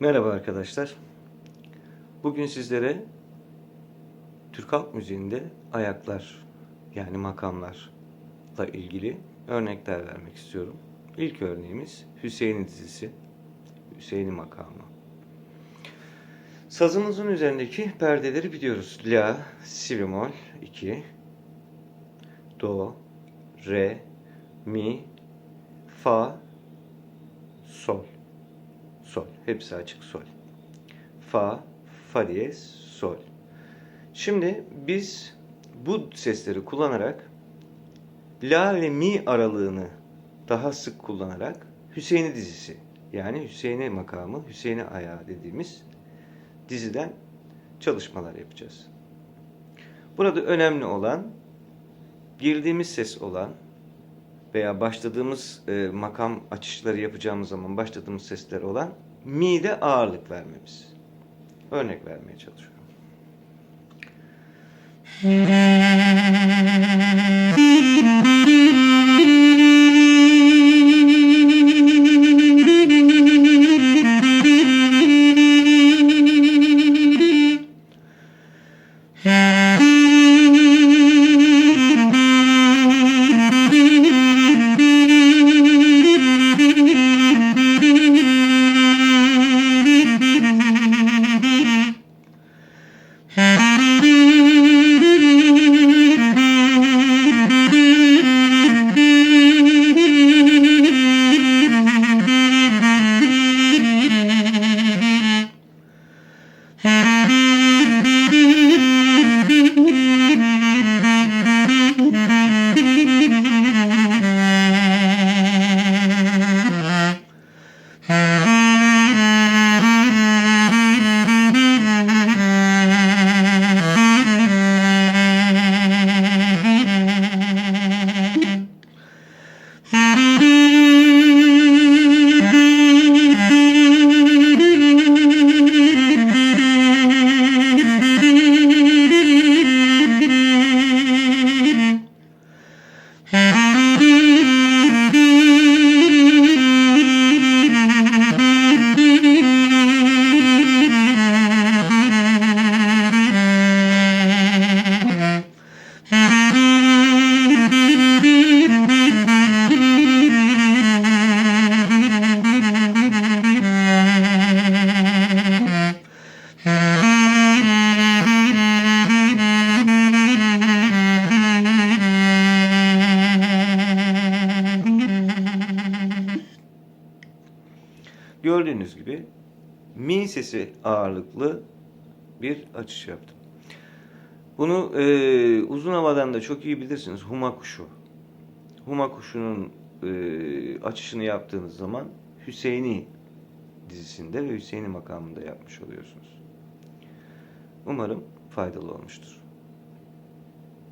Merhaba arkadaşlar. Bugün sizlere Türk Halk Müziği'nde ayaklar yani makamlarla ilgili örnekler vermek istiyorum. İlk örneğimiz Hüseyin'in dizisi, Hüseyin'in makamı. Sazımızın üzerindeki perdeleri biliyoruz. La, si bemol 2, do, re, mi, fa, sol. Sol. Hepsi açık sol. Fa, fa diyez, sol. Şimdi biz bu sesleri kullanarak La ve Mi aralığını daha sık kullanarak Hüseyin'i dizisi yani Hüseyin'i makamı, Hüseyin'i ayağı dediğimiz diziden çalışmalar yapacağız. Burada önemli olan girdiğimiz ses olan veya başladığımız e, makam açışları yapacağımız zaman başladığımız sesler olan mi'de ağırlık vermemiz. Örnek vermeye çalışıyorum. Gördüğünüz gibi mi sesi ağırlıklı bir açış yaptım. Bunu e, uzun havadan da çok iyi bilirsiniz. Huma kuşu. Huma kuşunun e, açışını yaptığınız zaman Hüseyin'i dizisinde ve Hüseyin'i makamında yapmış oluyorsunuz. Umarım faydalı olmuştur.